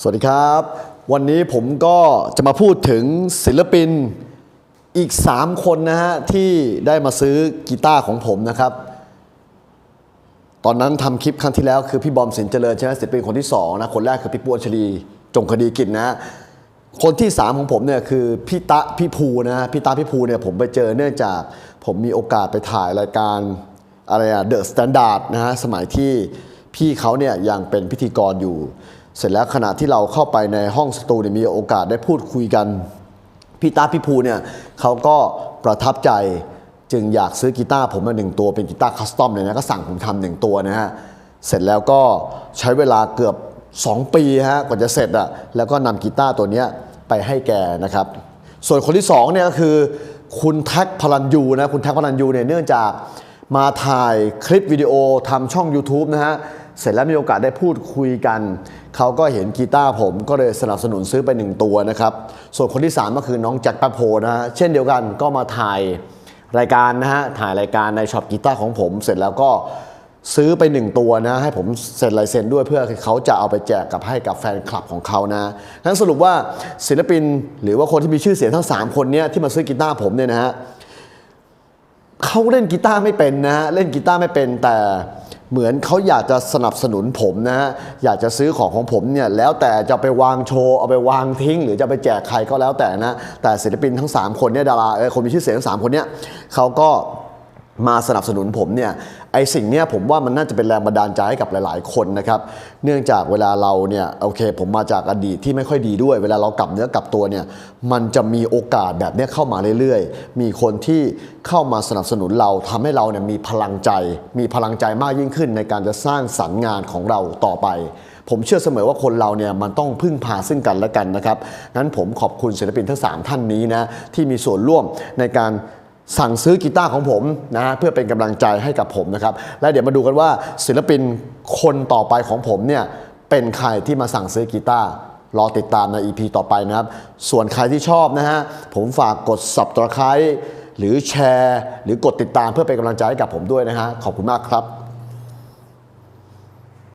สวัสดีครับ วันนี้ผมก็จะมาพูดถึงศิลปินอีก 3 คนนะฮะ ที่ได้มาซื้อกีตาร์ของผมนะครับ ตอนนั้นทำคลิปครั้งที่แล้วคือพี่บอมสินเจริญใช่ไหมศิลปินคนที่ 2 นะ คนแรกคือพี่ปูอัญชลีจงคดีกิจนะ คนที่ 3 ของผมเนี่ยคือพี่ตะพี่ภูนะฮะพี่ตะพี่ภูเนี่ยผมไปเจอเนื่องจากผมมีโอกาสไปถ่ายรายการอะไรอะเดอะสแตนดาร์ดนะฮะสมัยที่พี่เขาเนี่ยยังเป็นพิธีกรอยู่ เสร็จแล้วขณะที่เราเข้าไปในห้องสตูเนี่ยมีโอกาสได้พูดคุยกันพี่ตาพี่ภูเนี่ยเขาก็ประทับใจจึงอยากซื้อกีตาร์ผมมาหนึ่งตัวเป็นกีตาร์คัสตอมเลยนะก็สั่งผมทำหนึ่งตัวนะฮะเสร็จแล้วก็ใช้เวลาเกือบ 2 ปีฮะกว่าจะเสร็จอะแล้วก็นำกีตาร์ตัวเนี้ยไปให้แกนะครับ ส่วนคนที่2เนี่ยก็คือ คุณแท็กพลันยูนะคุณแท็กพลันยูเนี่ยเนื่องจากมาถ่ายคลิปวิดีโอทำช่อง YouTube นะฮะ เสร็จแล้วมีโอกาสได้พูดคุยกัน เขาก็เห็นกีตาร์ผมก็เลยสนับสนุนซื้อไปหนึ่งตัวนะครับ ส่วนคนที่ 3 ก็คือน้องแจ็คแป๊บโพนะฮะเช่นเดียวกันก็มาถ่ายรายการนะฮะถ่ายรายการในช็อปกีตาร์ของผม เสร็จแล้วก็ซื้อไปหนึ่งตัวนะให้ผมเซ็นลายเซ็นด้วยเพื่อเขาจะเอาไปแจกกับให้กับแฟนคลับของเขานะนั้นสรุปว่าศิลปินหรือว่าคนที่มีชื่อเสียงทั้ง 3 คนเนี้ยที่มาซื้อกีตาร์ผมเนี่ยนะฮะเขาเล่นกีตาร์ไม่เป็นนะฮะเล่นกีตาร์ไม่เป็นแต่ เหมือนเขาอยากจะสนับสนุนผมนะฮะอยากจะซื้อของของผมเนี่ยแล้วแต่จะไปวางโชว์เอาไปวางทิ้ง หรือจะไปแจกใครก็แล้วแต่นะแต่ศิลปินทั้ง 3 คนเนี่ยดาราเออคนมีชื่อเสียงทั้งสามคนเนี่ยเขาก็ มาสนับสนุนผมเนี่ยไอสิ่งเนี้ยผมว่ามันน่าจะเป็นแรงบันดาลใจให้กับหลาย ๆ คนนะครับเนื่องจากเวลาเราเนี่ยโอเค ผมมาจากอดีตที่ไม่ค่อยดีด้วย เวลาเรากลับเนื้อกลับตัวเนี่ยมันจะมีโอกาสแบบเนี้ยเข้ามาเรื่อย ๆ มีคนที่เข้ามาสนับสนุนเราทำให้เราเนี่ยมีพลังใจ มีพลังใจมากยิ่งขึ้นในการจะสร้างสรรค์งานของเราต่อไป ผมเชื่อเสมอว่าคนเราเนี่ยมันต้องพึ่งพาซึ่งกันและกันนะครับงั้นผมขอบคุณศิลปินทั้ง 3 ท่านนี้นะที่มีส่วนร่วมในการ สั่งซื้อกีตาร์ของผมนะเพื่อเป็นกำลังใจให้กับผมนะครับ และเดี๋ยวมาดูกันว่าศิลปินคนต่อไปของผมเนี่ยเป็นใครที่มาสั่งซื้อกีตาร์รอติดตามใน EP ต่อไปนะครับ ส่วนใครที่ชอบนะฮะผมฝากกด subscribe หรือแชร์ หรือกดติดตามเพื่อเป็นกำลังใจให้กับผมด้วยนะฮะขอบคุณมากครับ